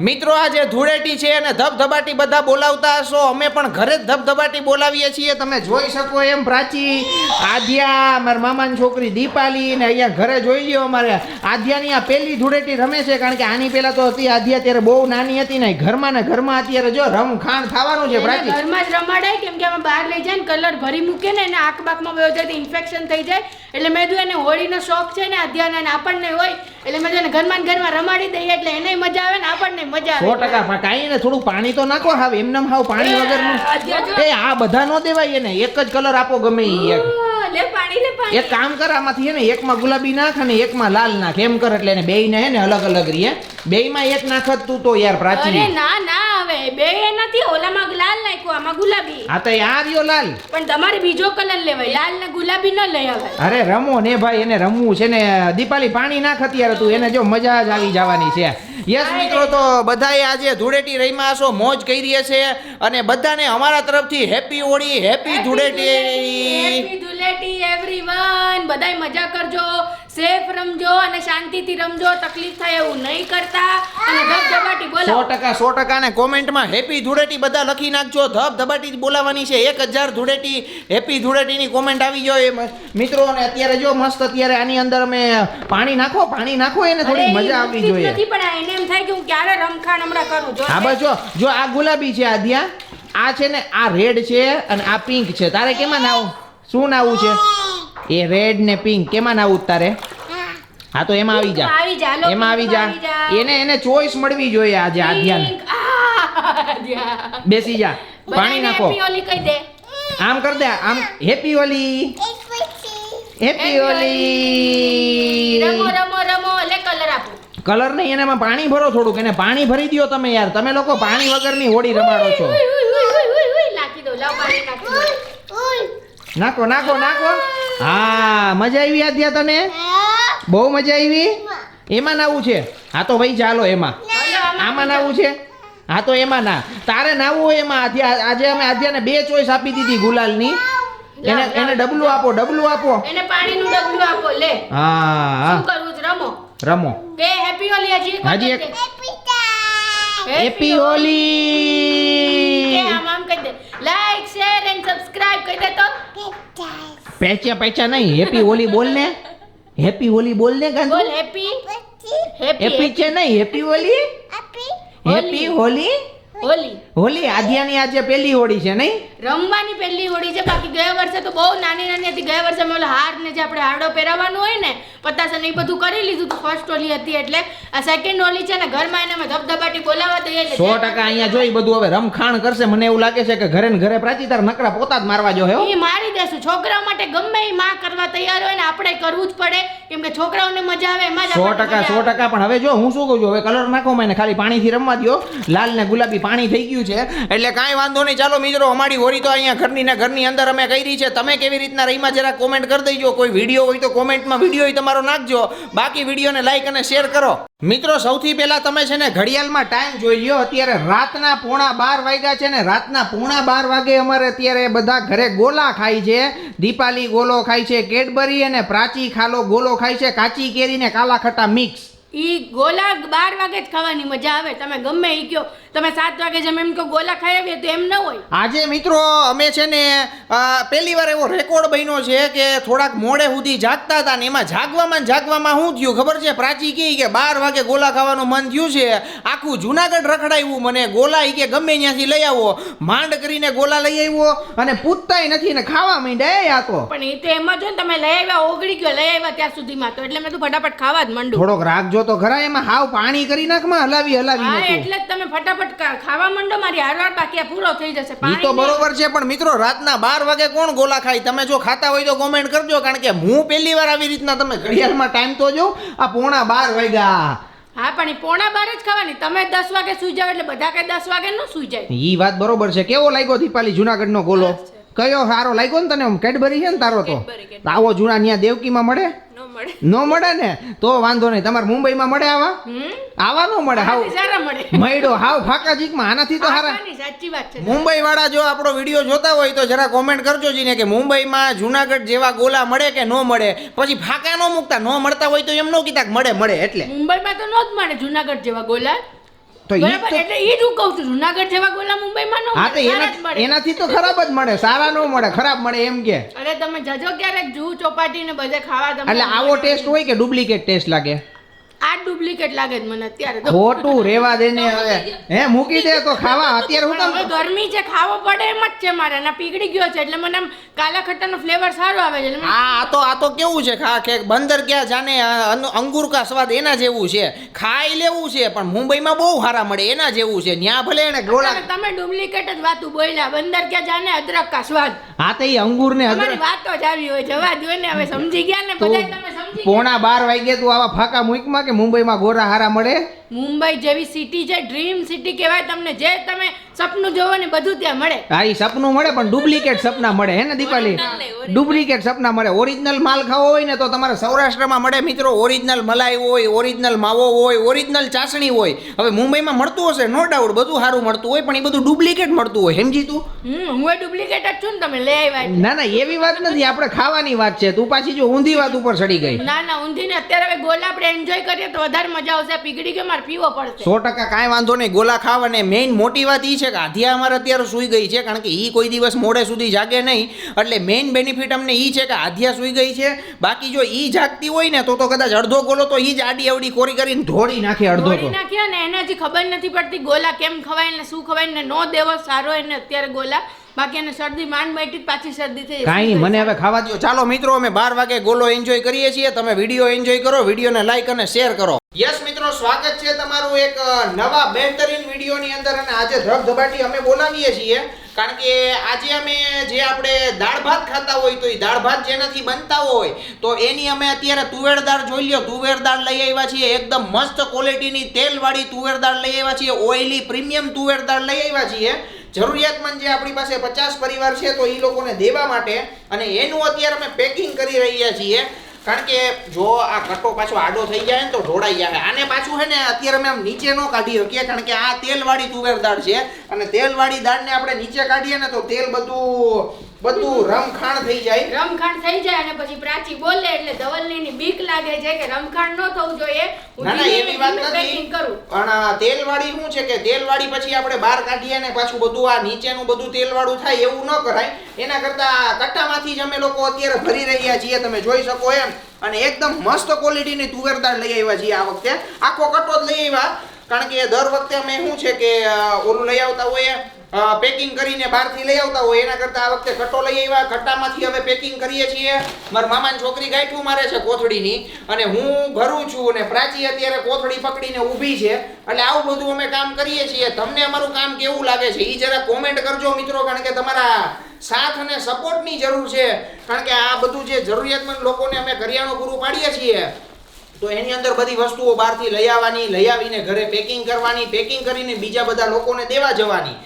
મિત્રો આજે ધૂળેટી છે અને ધબધબાટી બધા બોલાવતા હશો. અમે પણ ઘરે જ ધબધબાટી બોલાવીએ છીએ. તમે જોઈ શકો એમ પ્રાચી આધ્યા મારા મામાની છોકરી દીપાલી ને અહીંયા ઘરે જોઈ લ્યો અમારે. આધ્યાની આ પહેલી ધૂળેટી રમે છે કારણ કે આની પહેલા તો હતી આધ્યા ત્યારે બહુ નાની હતી ને ઘરમાં ને ઘરમાં અત્યારે જો રમ ખાણ થવાનું છે પ્રાચી. ઘરમાં જ રમાડાય કેમ કે અમે બહાર લઈ જાય ને કલર ભરી મૂકે ને એને આંખ બાકમાં વયો જાય ઇન્ફેક્શન થઈ જાય. એટલે મેં એને હોળીનો શોખ છે ને આધ્યાના આપણને હોય એટલે મેં ઘરમાં ઘરમાં રમાડી દઈએ એટલે એને મજા આવે ને આપણને મજા સો ટકા પણ કાંઈ ને થોડું પાણી તો નાખો હાવ એમને હાવ પાણી વગરનું. એ આ બધા નો દેવાય ને એક જ કલર આપો ગમે ઈ એક. કામ કર આમાંથી ને એકમાં ગુલાબી નાખ અને એકમાં લાલ નાખ. એમ કર એટલે બે ને હે ને અલગ અલગ રીએ. બેયમાં એક નાખ તું તો યાર પ્રાચીન પ્રાચી ના ના હવે. બે નથી ઓલામાં લાલ નાખ્યો આમાં ગુલાબી. હા તો આ રહ્યો લાલ. પણ તમારે બીજો કલર લેવાય. લાલ ને ગુલાબી ન લઈ આવે. અરે રમો ને ભાઈ એને રમવું છે ને. દીપાલી પાણી નાખ અત્યારે તું એને જો મજા જ આવી જવાની છે. યસ મિત્રો તો બધાએ આજે ધૂળેટી રહીમાં હશો મોજ કરી છે અને બધાને અમારા તરફથી happy Holi happy Dhuleti. Happy Dhuleti everyone બધાય મજા કરજો સેફ રમજો અને શાંતિથી રમજો. તકલીફ થાય એવું નહીં કરતા. અને ધબધબાટી સો ટકા સો ટકા ને કોમેન્ટમાં હેપી ધૂળેટી બધા લખી નાખજો. ધબ ધબાટી જ બોલાવવાની છે. એક હજાર ધૂળેટી હેપી ધૂળેટીની કોમેન્ટ આવી જાય. મિત્રો અને અત્યારે જો મસ્ત અત્યારે આની અંદર અમે પાણી નાખો પાણી નાખો એને થોડી મજા આવવી જોઈએ. નથી પણ આ એને એમ થાય કે હું ક્યારે રમખાણ હમણાં કરું. જો હા બસ જો જો આ ગુલાબી છે આદ્યા. આ છે ને આ રેડ છે અને આ પિંક છે. તારે કેમાં નાવું? શું નાવું છે? એ રેડ ને પિંક. કેમાં નાવું તારે? હા તો એમાં આવી જા. આવી જા, એમાં આવી જા. એને એને ચોઈસ મળવી જોઈએ આજે આદ્યાને Pink. બેસી જા. પાણી નાખો. દે. આમ કર દે આમ. હેપી ઓલી હેપી ઓલી રમો રમો રમો લે કલર આપો. કલર નહીં એનામાં પાણી ભરો થોડુંક. એને પાણી ભરી દ્યો તમે યાર. તમે લોકો પાણી વગરની હોળી રમાડો છો. દો દો. નાખો નાખો નાખો. હા મજા આવી આધ્યા તને? બહુ મજા આવી? એમાં નાવું છે? હા તો ભાઈ ચાલો એમાં. આમાં નાવું છે? હા તો એમાં ના. તારે નાવું હોય એમાં. આજે અમે આધ્યાને બે ચોઈસ આપી દીધી ગુલાલની. એને એને ડબલું આપો ડબલું આપો. એને પાણીનું ડબલું આપો લે. હા હા. શું કરવું છે? રમો. રમો. કે હેપી હોલી હજી એક હજી એક. હેપી કે હોલી આમ આમ કહી દે. લાઈક શેર એન્ડ સબસ્ક્રાઇબ કરી દે તો. પેચ્યા પેચ્યા નહીં. હેપી હોલી બોલ ને. હેપી હોલી બોલ ને ગાંધુ. બોલ હેપી હેપી હેપી છે નહીં હેપી હોલી હેપી હોલી હોલી. હોલી? આધ્યાની આજે પહેલી હોળી છે નહીં? રમવાની પહેલી હોળી છે. બાકી ગયા વર્ષે તો બહુ નાની નાની હતી. ગયા વર્ષે મેં હાર ને જે આપણે હારડો પહેરાવાનું હોય ને પતાસા ને એ બધું કરી લીધું તો. ફર્સ્ટ હોલી હતી એટલે. આ સેકન્ડ હોલી છે ને ઘરમાં એને ધબધબાટી બોલાવવા દઈએ સો ટકા અહીંયા જોઈ બધું હવે રમખાણ કરશે. મને એવું લાગે છે કે ઘરે ને ઘરે પ્રાચી તાર નકરા પોતા જ મારવા જો હે એ મારી દેશું. છોકરાઓ માટે ગમે એ માં કરવા તૈયાર હોય ને આપણે કરવું જ પડે. કેમ કે છોકરાઓને મજા આવે એમાં સો ટકા સો ટકા. પણ હવે જો હું શું કહું છું? હવે કલર નાખો મને ખાલી પાણીથી રમવા દ્યો. લાલ ને ગુલાબી પાણી થઈ ગયું છે. એટલે કાંઈ વાંધો નહીં. ચાલો મિત્રો, અમારી હોરી તો અહીંયા ઘરની ને ઘરની અંદર અમે કરી છે. તમે કેવી રીતના રહીમાં જરા કોમેન્ટ કરી દેજો. કોઈ વીડિયો હોય તો કોમેન્ટમાં વીડિયો તમારો નાખજો. બાકી વિડીયોને લાઈક અને શેર કરો. મિત્રો, સૌથી પહેલા તમે છે ને ઘડિયાળમાં ટાઈમ જોઈ લો અત્યારે રાતના પોણા બાર વાગ્યા છે ને રાતના પોણા બાર વાગે અમારે અત્યારે બધા ઘરે ગોલા ખાય છે. દીપાલી ગોલો ખાય છે, કેડબરી અને પ્રાચી ખાલો ગોલો ખાય છે. કાચી કેરી ને કાલા ખટ્ટા મિક્સ ઈ ગોલા બાર વાગે જ ખાવાની મજા આવે. તમે ગમે એ કયો. તમે સાત વાગે જેમ એમ કહો ગોલા ખાઈ આવીએ તો એમ ન હોય. આજે મિત્રો અમે છે ને પહેલી વાર એવો રેકોર્ડ બન્યો છે કે થોડાક મોડે સુધી જાગતા હતા ને એમાં જાગવામાં જાગવામાં શું થયું? ખબર છે? પ્રાચી કહે કે બાર વાગે ગોલા ખાવાનું મન થયું છે. આખું જુનાગઢ રખડાવ્યું મને. ગોલા એ કે ગમે ત્યાંથી લઈ આવો. માંડ કરીને ગોલા લઈ આવ્યો અને પૂછતાય નથી ને ખાવા માંડ્યા આ તો. પણ એ તો એમાં જો ને તમે લઈ આવ્યા ઓગળી ગયો લઈ આવ્યા ત્યાં સુધીમાં તો. એટલે મેં તો ફટાફટ ખાવા જ માંડું. થોડોક રાખજો તો ખરા એમાં હાવ પાણી કરી નાખમાં હલાવી હલાવી હા નાખું એટલે જ તમે ફટાફટ કા- ખાવા માંડો મારી હારવાર બાકી આ પૂરો થઈ જશે. ઈ પાણી તો. બરોબર છે પણ મિત્રો રાતના બાર વાગે કોણ ગોલા ખાય? તમે જો ખાતા હોય તો કોમેન્ટ કરજો કારણ કે હું પહેલી વાર આવી રીતના તમે ઘડિયાળમાં ટાઈમ તો જો આ પોણા બાર વાગ્યા. હા પણ પોણા બાર જ ખાવાની. તમે દસ વાગે સુઈ જાવ એટલે બધા કઈ દસ વાગે ન સુઈ જાય. ઈ વાત બરોબર છે. કેવો લાગ્યો દીપાલી જુનાગઢ નો ગોલો કયો સારો લાગ્યો ને તને? આમ કેડબરી છે ને તારો તો? આવો જૂના ત્યાં દેવકીમાં મળે? નો મળે. ને તો વાંધો નહીં. તમારે મુંબઈમાં મળે આવા? હમ? આવા નો મળે? હાવ. મળ્યો. હાવ ફાકા જીકમાં. આનાથી તો હારા. સાચી વાત છે. મુંબઈ વાળા જો આપણો વીડિયો જોતા હોય તો જરા કોમેન્ટ કરજો જીને કે મુંબઈમાં જુનાગઢ જેવા ગોલા મળે કે ન મળે? પછી ફાકા નો મૂકતા. ન મળતા હોય તો એમ નો કીધા મળે મળે એટલે. મુંબઈમાં તો નો જ મળે જુનાગઢ જેવા ગોલા. તો એટલે એ જ હું કહું છું જુનાગઢ જેવા ગોલા મુંબઈમાં ન હા તો એના. એનાથી તો ખરાબ જ મળે સારા ન મળે ખરાબ મળે એમ કે. અરે તમે જજો ક્યારેક જૂ ચોપાટી ને બધે ખાવા તમે એટલે આવો ટેસ્ટ હોય કે ડુપ્લિકેટ ટેસ્ટ લાગે? આ ડુપ્લિકેટ લાગે છે મને અત્યારે. તો ખોટું રેવા દે ને હવે. હે મૂકી દે તો ખાવા. અત્યારે હું તમને ગરમી છે ખાવો પડે એમ જ છે મારે ના પીગળી ગયો છે એટલે મને આમ કાલા ખટ્ટાનો ફ્લેવર સારો આવે છે એટલે આ તો આ તો કેવું છે ખા કે બંદર ક્યાં જાને અંગુર કા સ્વાદ એના જેવું છે. ખાઈ લેવું છે પણ મુંબઈમાં બહુ સારા મળે એના જેવું છે. ન્યા ભલે એને ગોળા તમે- ડુપ્લિકેટ જ વાતું બોલ્યા બંદર ક્યાં જાને અદરક કા સ્વાદ. હા તો એ અંગુર ને તમારી વાતો જ આવી હોય જવા જોઈએ ને હવે સમજી ગયા ને બધા તમે પોણા બાર વાગે તું આવા ફાકા મૂકમાં કે મુંબઈમાં ગોરા હારા મળે? મુંબઈ જેવી સિટી છે ડ્રીમ સિટી કહેવાય તમને. જે તમે સપનું જોવો ને બધું ત્યાં મળે. હા એ સપનું મળે પણ ડુપ્લિકેટ સપના મળે હે ને દીપાલી? ડુપ્લિકેટ સપના મળે. ઓરિજિનલ માલ ખાવો હોય ને તો તમારે સૌરાષ્ટ્રમાં મળે મિત્રો. ઓરિજિનલ મલાઈ હોય ઓરિજિનલ માવો હોય ઓરિજિનલ ચાસણી હોય. હવે મુંબઈમાં મળતું હશે નો ડાઉટ બધું સારું મળતું હોય પણ એ બધું ડુપ્લિકેટ મળતું હોય. સમજી તું? હમ હું ડુપ્લિકેટ જ છું ને તમે લઈ આવ્યા ના ના એવી વાત નથી. આપણે ખાવાની વાત છે. તું પાછી જો ઊંધી વાત ઉપર ચડી ગઈ. ના ના ઊંધીને અત્યારે હવે ગોલા આપણે એન્જોય કરીએ તો વધારે મજા આવશે. પીગડી કે મારે પીવો પડશે. સો ટકા કાંઈ વાંધો નહીં. ગોલા ખાવ અને મેઇન મોટી વાત એ છે કે આધિયા અમારે અત્યારે સૂઈ ગઈ છે કારણ કે એ કોઈ દિવસ મોડે સુધી જાગે નહીં. એટલે મેઇન બેનિફિટ અમને એ છે કે આધિયા સૂઈ ગઈ છે. બાકી જો એ જાગતી હોય ને તો તો કદાચ અડધો ગોલો તો એ જ આડી અવડી કોરી કરીને ધોળી નાખે અડધો તો નાખ્યા ને એને હજી ખબર નથી પડતી ગોલા કેમ ખવાય ને શું ખવાય ને નો દેવો સારો એને અત્યારે ગોલા બાકી એને શરદી માંડ બેઠી પાછી શરદી થઈ. કાંઈ મને હવે ખાવા દો ચાલો મિત્રો અમે બાર વાગે ગોલો એન્જોય કરીએ છીએ. તમે વીડિયો એન્જોય કરો વિડીયોને લાઈક અને શેર કરો. યસ મિત્રો સ્વાગત છે તમારું એક નવા બહેતરીન વિડીયોની અંદર. અને આજે ધબધબાટી અમે બોલાવીએ છીએ. કારણ કે આજે અમે જે આપણે દાળ ભાત ખાતા હોય તો એ દાળ ભાત જેનાથી બનતા હોય તો એની અમે અત્યારે તુવેર દાળ જોઈ લ્યો. તુવેર દાળ લઈ આવ્યા છીએ. એકદમ મસ્ત ક્વોલિટીની તેલવાળી તુવેર દાળ લઈ આવ્યા છીએ. ઓઇલી પ્રીમિયમ તુવેર દાળ લઈ આવ્યા છીએ. જરૂરિયાતમંદ જે આપણી પાસે પચાસ પરિવાર છે, તો એ લોકોને દેવા માટે અને એનું અત્યારે અમે પેકિંગ કરી રહ્યા છીએ. કારણ કે જો આ કટો પાછો આડો થઈ જાય ને તો ઢોળાઈ જાય. આને પાછું છે ને અત્યારે અમે આમ નીચે ન કાઢી શકીએ, કારણ કે આ તેલવાળી તુવેર દાળ છે. અને તેલવાળી દાળને આપણે નીચે કાઢીએ ને તો તેલ બધું બધું રમખાણ થઈ જાય. રમખાણ થઈ જાય અને પછી પ્રાચી બોલે એટલે ધવલની બીક લાગે છે કે રમખાણ ન થવું જોઈએ. ના ના એવી વાત નથી. પણ તેલવાળી શું છે કે તેલવાળી પછી આપણે બહાર કાઢીએ ને પાછું બધું આ નીચેનું બધું તેલવાળું થાય એવું ન કરાય. એના કરતા કટ્ટામાંથી જ અમે લોકો અત્યારે ભરી રહ્યા છીએ તમે જોઈ શકો એમ. અને એકદમ મસ્ત ક્વોલિટીની તુવેર દાળ લઈ આવ્યા છીએ આ વખતે. આખો કટ્ટો જ લઈ આવ્યા. કારણ કે દર વખતે અમે શું છે કે ઓલું લઈ આવતા હોઈએ. પેકિંગ કરીને બહારથી લઈ આવતા હોય, એના કરતા આ વખતે કટ્ટો લઈ આવ્યા. કટ્ટામાંથી હવે પેકિંગ કરીએ છીએ. મારા મામાની છોકરી ગાંઠું મારે છે કોથળીની અને હું ભરું છું અને પ્રાચી અત્યારે કોથળી પકડીને ઊભી છે. એટલે આવું બધું અમે કામ કરીએ છીએ. તમને અમારું કામ કેવું લાગે છે? એ જરા કોમેન્ટ કરજો મિત્રો, કારણ કે તમારા સાથ અને સપોર્ટની જરૂર છે. કારણ કે આ બધું જે જરૂરિયાતમંદ લોકોને અમે કરિયાણું પૂરું પાડીએ છીએ, તો એની અંદર બધી વસ્તુઓ બહારથી લઈ આવવાની, લઈ આવીને ઘરે પેકિંગ કરવાની પેકિંગ કરીને બીજા બધા લોકોને દેવા જવાની.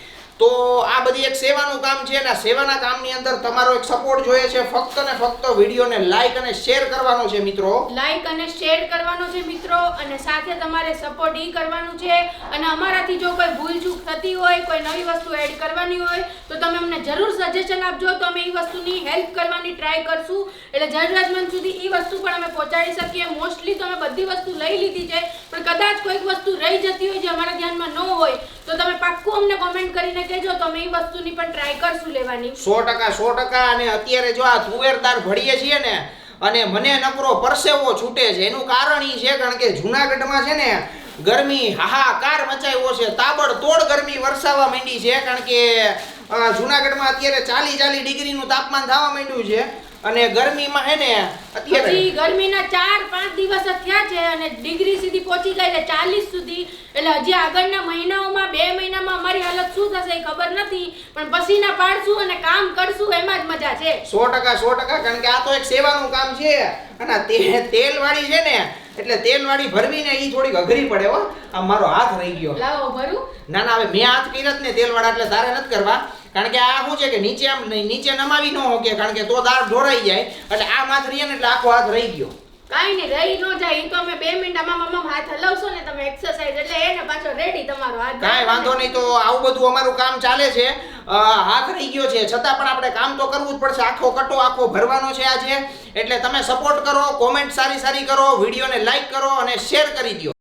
તો આ બધી એક સેવાનું કામ છે અને સેવાના કામની અંદર તમારો એક સપોર્ટ જોઈએ છે. ફક્ત ને ફક્ત વિડીયોને લાઈક અને શેર કરવાનો છે મિત્રો. લાઈક અને શેર કરવાનો છે મિત્રો અને સાથે તમારે સપોર્ટ ઈ કરવાનું છે. અને અમારાથી જો કોઈ ભૂલચૂક થતી હોય, કોઈ નવી વસ્તુ એડ કરવાની હોય, તો તમે અમને જરૂર સજેશન આપજો. તો અમે એ વસ્તુની હેલ્પ કરવાની ટ્રાય કરશું. એટલે જરૂરિયાતમંદ સુધી એ વસ્તુ પણ અમે પહોંચાડી શકીએ. મોસ્ટલી તો અમે બધી વસ્તુ લઈ લીધી છે, પણ કદાચ કોઈક વસ્તુ રહી જતી હોય જે અમારા ધ્યાનમાં ન હોય તો તમે પાક્કું અમને કોમેન્ટ કરીને કહેજો. તો અમે એ વસ્તુની પણ ટ્રાય કરશું લેવાની. સો ટકા સો ટકા. અને અત્યારે જો આ તુવેરદાર ભળીએ છીએ ને, અને મને નકરો પરસેવો છૂટે છે. એનું કારણ એ છે કારણ કે જુનાગઢમાં છે ને, ગરમી હાહાકાર મચાવ્યો છે. તાબડતોડ ગરમી વરસાવા માંડી છે કારણ કે જુનાગઢમાં અત્યારે ચાલી ચાલી ડિગ્રીનું તાપમાન થવા માંડ્યું છે. અને ગરમીમાં હે ને અત્યારે હજી ગરમીના ચાર પાંચ દિવસ જ થયા છે અને ડિગ્રી સુધી પહોંચી જાય છે ચાલીસ સુધી. એટલે હજી આગળના મહિનાઓમાં બે મહિનામાં અમારી હાલત શું થશે એ ખબર નથી પણ પસીના પાડશું અને કામ કરશું એમાં જ મજા છે. સો ટકા સો ટકા કારણ કે આ તો એક સેવાનું કામ છે. અને તે તેલ વાળી છે ને એટલે તેલવાળી ભરવી ને એ થોડીક અઘરી પડે હો. આ મારો હાથ રહી ગયો. લાવો ભરું. ના ના હવે મેં હાથ કર્યા ને તેલ વાળા એટલે તારે નથી કરવા. કારણ કે આ શું છે કે નીચે આમ નીચે નમાવી ન હોકે કારણ કે તો દાળ ઢોરાઈ જાય એટલે આ માથ રહીએ ને એટલે આખો હાથ રહી ગયો. કાંઈ નહીં રહી ન જાય તો અમે બે મિનિટ આમાં આમાં હાથ હલાવશો ને તમે એક્સરસાઇઝ એટલે એને પાછો રેડી તમારો હાથ કાઈ વાંધો નહીં તો આવું બધું અમારું કામ ચાલે છે. હાથ રહી ગયો છે. છતાં પણ આપણે કામ તો કરવું જ પડશે. આખો કટો આખો ભરવાનો છે આજે. એટલે તમે સપોર્ટ કરો કોમેન્ટ સારી સારી કરો વિડીયોને લાઈક કરો અને શેર કરી દો